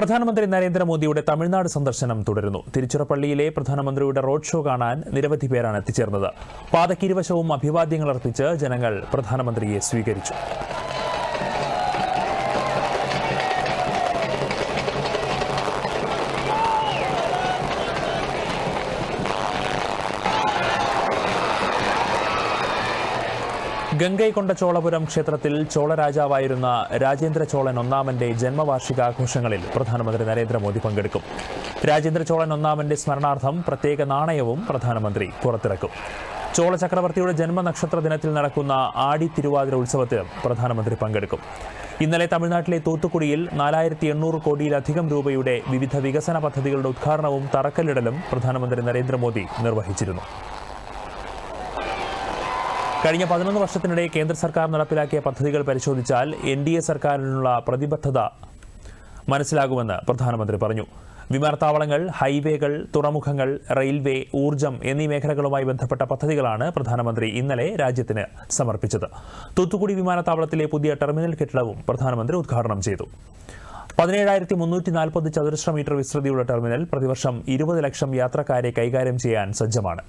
പ്രധാനമന്ത്രി നരേന്ദ്രമോദിയുടെ തമിഴ്നാട് സന്ദർശനം തുടരുന്നു. തിരുച്ചിറപ്പള്ളിയിലെ പ്രധാനമന്ത്രിയുടെ റോഡ് ഷോ കാണാൻ നിരവധി പേരാണ് എത്തിച്ചേർന്നത്. പാതക്കിരുവശവും അഭിവാദ്യങ്ങൾ അർപ്പിച്ച് ജനങ്ങൾ പ്രധാനമന്ത്രിയെ സ്വീകരിച്ചു. ഗംഗൈകൊണ്ട ചോളപുരം ക്ഷേത്രത്തിൽ ചോളരാജാവായിരുന്ന രാജേന്ദ്ര ചോളൻ ഒന്നാമന്റെ ജന്മവാർഷികാഘോഷങ്ങളിൽ പ്രധാനമന്ത്രി നരേന്ദ്രമോദി പങ്കെടുക്കും. രാജേന്ദ്ര ചോളൻ ഒന്നാമന്റെ സ്മരണാർത്ഥം പ്രത്യേക നാണയവും പ്രധാനമന്ത്രി പുറത്തിറക്കും. ചോള ചക്രവർത്തിയുടെ ജന്മനക്ഷത്ര ദിനത്തിൽ നടക്കുന്ന ആടി തിരുവാതിര ഉത്സവത്തിലും പ്രധാനമന്ത്രി പങ്കെടുക്കും. ഇന്നലെ തമിഴ്നാട്ടിലെ തൂത്തുക്കുടിയിൽ നാലായിരത്തി എണ്ണൂറ് കോടിയിലധികം രൂപയുടെ വിവിധ വികസന പദ്ധതികളുടെ ഉദ്ഘാടനവും തറക്കല്ലിടലും പ്രധാനമന്ത്രി നരേന്ദ്രമോദി നിർവഹിച്ചിരുന്നു. കഴിഞ്ഞ പതിനൊന്ന് വർഷത്തിനിടെ കേന്ദ്ര സർക്കാർ നടപ്പിലാക്കിയ പദ്ധതികൾ പരിശോധിച്ചാൽ എൻ ഡി എ സർക്കാരിനുള്ള പ്രതിബദ്ധത മനസ്സിലാകുമെന്ന് പ്രധാനമന്ത്രി പറഞ്ഞു. വിമാനത്താവളങ്ങൾ ഹൈവേകൾ തുറമുഖങ്ങൾ റെയിൽവേ ഊർജം എന്നീ മേഖലകളുമായി ബന്ധപ്പെട്ട പദ്ധതികളാണ് പ്രധാനമന്ത്രി ഇന്നലെ രാജ്യത്തിന് സമർപ്പിച്ചത്. തൂത്തുക്കുടി വിമാനത്താവളത്തിലെ പുതിയ ടെർമിനൽ കെട്ടിടവും പ്രധാനമന്ത്രി ഉദ്ഘാടനം ചെയ്തു. പതിനേഴായിരത്തി മുന്നൂറ്റി നാൽപ്പത് ചതുരശ്ര മീറ്റർ വിസ്തൃതിയുള്ള ടെർമിനൽ പ്രതിവർഷം ഇരുപത് ലക്ഷം യാത്രക്കാരെ കൈകാര്യം ചെയ്യാൻ സജ്ജമാണ്.